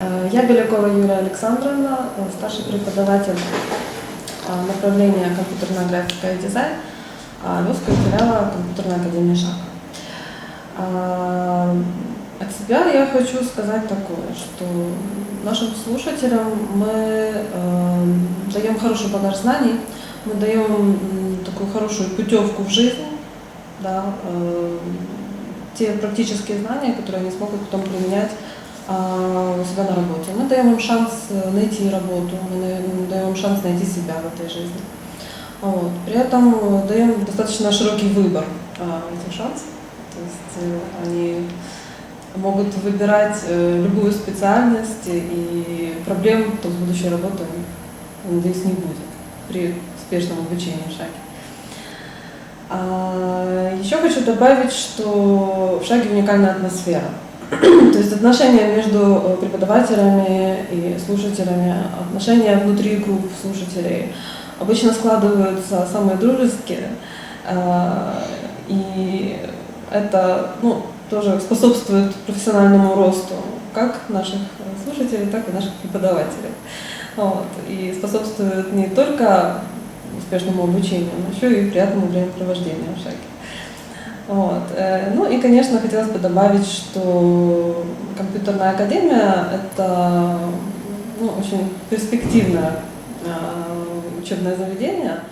Э, Я Белякова Юлия Александровна, э, старший преподаватель э, направления компьютерная графика и дизайн а, Лёвская филиала компьютерной академии ШАК. А, От себя я хочу сказать такое, что нашим слушателям мы даем хороший багаж знаний, мы даем такую хорошую путевку в жизнь, да, те практические знания, которые они смогут потом применять у себя на работе. Мы даем им шанс э, найти работу, мы даем им шанс найти себя в этой жизни. Вот. При этом даем достаточно широкий выбор а, этих шансов. То есть э, они могут выбирать э, любую специальность, и проблем с будущей работой, надеюсь, не будет при успешном обучении ШАГе. А, еще хочу добавить, что в ШАГе уникальная атмосфера. То есть отношения между э, преподавателями и слушателями, отношения внутри групп слушателей обычно складываются самые дружеские. А, И это ну, тоже способствует профессиональному росту как наших слушателей, так и наших преподавателей. Вот. И способствует не только успешному обучению, но еще и приятному времяпровождению в шаге. Вот. э, Ну и, конечно, хотелось бы добавить, что компьютерная академия – это ну, очень перспективное э, учебное заведение –